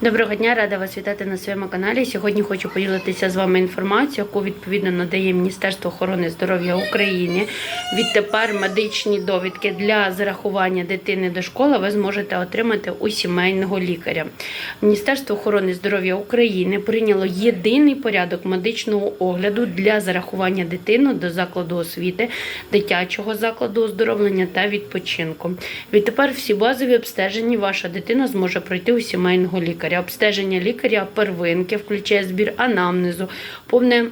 Доброго дня, рада вас вітати на своєму каналі. Сьогодні хочу поділитися з вами інформацією, яку відповідно надає Міністерство охорони здоров'я України. Відтепер медичні довідки для зарахування дитини до школи ви зможете отримати у сімейного лікаря. Міністерство охорони здоров'я України прийняло єдиний порядок медичного огляду для зарахування дитини до закладу освіти, дитячого закладу оздоровлення та відпочинку. Відтепер всі базові обстеження ваша дитина зможе пройти у сімейного лікаря. Обстеження лікаря первинки включає збір анамнезу, повне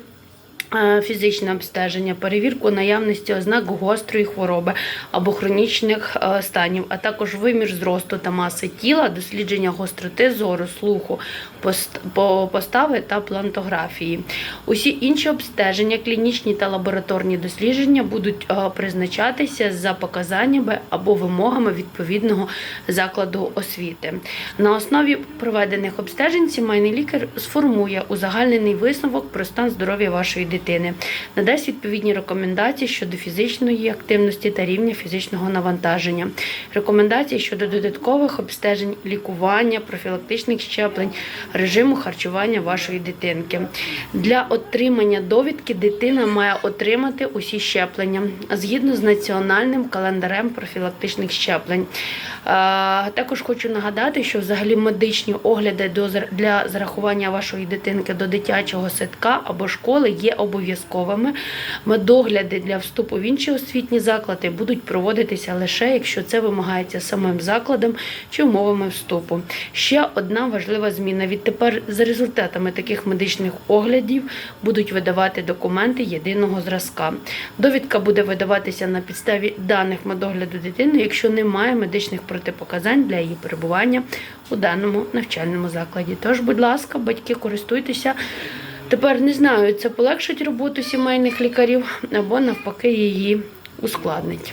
фізичне обстеження, перевірку наявності ознак гострої хвороби або хронічних е, станів, а також вимір зросту та маси тіла, дослідження гостроти зору, слуху, постави та плантографії. Усі інші обстеження, клінічні та лабораторні дослідження будуть е, призначатися за показаннями або вимогами відповідного закладу освіти. На основі проведених обстежень сімейний лікар сформує узагальнений висновок про стан здоров'я вашої дитини, надасть відповідні рекомендації щодо фізичної активності та рівня фізичного навантаження, рекомендації щодо додаткових обстежень, лікування, профілактичних щеплень, режиму харчування вашої дитинки. Для отримання довідки дитина має отримати усі щеплення згідно з національним календарем профілактичних щеплень. Е, Також хочу нагадати, що взагалі медичні огляди для зарахування вашої дитинки до дитячого садка або школи є обов'язковими. Медогляди для вступу в інші освітні заклади будуть проводитися лише якщо це вимагається самим закладом чи умовами вступу. Ще одна важлива зміна. Відтепер за результатами таких медичних оглядів будуть видавати документи єдиного зразка. Довідка буде видаватися на підставі даних медогляду дитини, якщо немає медичних протипоказань для її перебування у даному навчальному закладі. Тож, будь ласка, батьки, користуйтеся. Тепер не знаю, це полегшить роботу сімейних лікарів або навпаки її ускладнить.